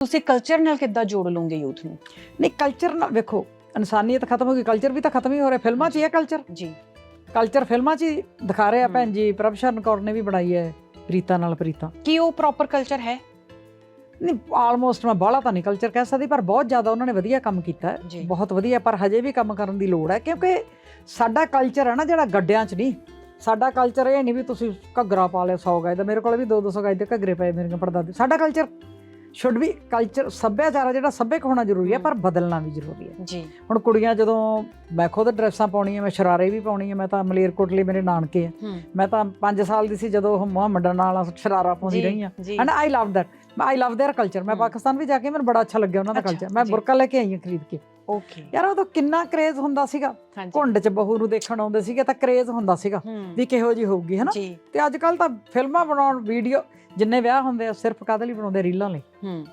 ਤੁਸੀਂ ਕਲਚਰ ਨਾਲ ਕਿੱਦਾਂ ਜੋੜ ਲਓਗੇ ਯੂਥ ਨੂੰ? ਨਹੀਂ ਕਲਚਰ ਨਾ ਵੇਖੋ ਇਨਸਾਨੀਅਤ ਖਤਮ ਹੋ ਗਈ ਕਲਚਰ ਵੀ ਤਾਂ ਖਤਮ ਹੀ ਹੋ ਰਿਹਾ ਫਿਲਮਾਂ 'ਚ ਹੀ ਹੈ ਕਲਚਰ ਜੀ। ਕਲਚਰ ਫਿਲਮਾਂ 'ਚ ਹੀ ਦਿਖਾ ਰਹੇ। ਭੈਣ ਜੀ ਪ੍ਰਭਸ਼ਰਨ ਕੌਰ ਨੇ ਵੀ ਬਣਾਈ ਹੈ ਪ੍ਰੀਤਾ ਨਾਲ ਪ੍ਰੀਤਾ। ਕੀ ਉਹ ਪ੍ਰੋਪਰ ਕਲਚਰ ਹੈ? ਨਹੀਂ ਆਲਮੋਸਟ ਮੈਂ ਬਾਹਲਾ ਤਾਂ ਨਹੀਂ ਕਲਚਰ ਕਹਿ ਸਕਦੀ ਪਰ ਬਹੁਤ ਜ਼ਿਆਦਾ ਉਹਨਾਂ ਨੇ ਵਧੀਆ ਕੰਮ ਕੀਤਾ। ਬਹੁਤ ਵਧੀਆ ਪਰ ਹਜੇ ਵੀ ਕੰਮ ਕਰਨ ਦੀ ਲੋੜ ਹੈ ਕਿਉਂਕਿ ਸਾਡਾ ਕਲਚਰ ਹੈ ਨਾ ਜਿਹੜਾ ਗੱਡਿਆਂ 'ਚ ਨਹੀਂ। ਸਾਡਾ ਕਲਚਰ ਇਹ ਨਹੀਂ ਵੀ ਤੁਸੀਂ ਘੱਗਰਾ ਪਾ ਲਿਆ 100 ਗਾਇ ਦਾ ਮੇਰੇ ਕੋਲ ਵੀ 2-200 ਗਾਇ ਦੇ ਘੱਗਰੇ ਪਏ ਮੇਰੀਆਂ ਪੜਦਾਦੇ ਸਾਡਾ ਕਲਚਰ ਸ਼ੁੱਡ ਵੀ ਕਲਚਰ ਸੱਭਿਆਚਾਰ ਹੈ ਜਿਹੜਾ ਸੱਭਿਅਕ ਹੋਣਾ ਜ਼ਰੂਰੀ ਹੈ ਪਰ ਬਦਲਣਾ ਵੀ ਜ਼ਰੂਰੀ ਹੈ ਜੀ ਹੁਣ ਕੁੜੀਆਂ ਜਦੋਂ ਮੈਂ ਖੁਦ ਡਰੈਸਾਂ ਪਾਉਣੀਆਂ ਮੈਂ ਸ਼ਰਾਰੇ ਵੀ ਪਾਉਣੀ ਆ ਮੈਂ ਤਾਂ ਮਲੇਰਕੋਟਲੇ ਮੇਰੇ ਨਾਨਕੇ ਆ ਹੂੰ ਮੈਂ ਤਾਂ 5 ਸਾਲ ਦੀ ਸੀ ਜਦੋਂ ਉਹ ਮੁਹੰਮਡਾਂ ਨਾਲ ਸ਼ਰਾਰਾ ਪਾਉਂਦੀ ਰਹੀ ਆ ਜੀ and I love that I love their culture ਮੈਂ ਹਮ। ਪਾਕਿਸਤਾਨ ਵੀ ਜਾ ਕੇ ਮੈਨੂੰ ਬੜਾ ਅੱਛਾ ਲੱਗਿਆ ਉਹਨਾਂ ਦਾ ਅੱਛਾ, ਕਲਚਰ ਮੈਂ ਜੀ। ਬੁਰਕਾ ਲੈ ਕੇ ਆਈ ਹਾਂ ਖਰੀਦ ਕੇ ਓਕੇ ਯਾਰ ਉਦੋਂ ਕਿੰਨਾ ਕਰੇਜ਼ ਹੁੰਦਾ ਸੀਗਾ। ਘੁੰਡ 'ਚ ਬਹੂ ਨੂੰ ਦੇਖਣ ਆਉਂਦੇ ਸੀਗੇ ਤਾਂ ਕਰੇਜ਼ ਹੁੰਦਾ ਸੀਗਾ ਵੀ ਕਿਹੋ ਜੀ ਹੋਊਗੀ ਹਨਾ? ਤੇ ਅੱਜ ਕੱਲ ਤਾਂ ਫਿਲਮਾਂ ਬਣਾਉਣ ਵੀਡੀਓ ਜਿੰਨੇ ਵਿਆਹ ਹੁੰਦੇ ਆ ਸਿਰਫ ਕਾਹਦੇ ਲਈ ਬਣਾਉਂਦੇ? ਰੀਲਾਂ ਲਈ। ਹੂੰ।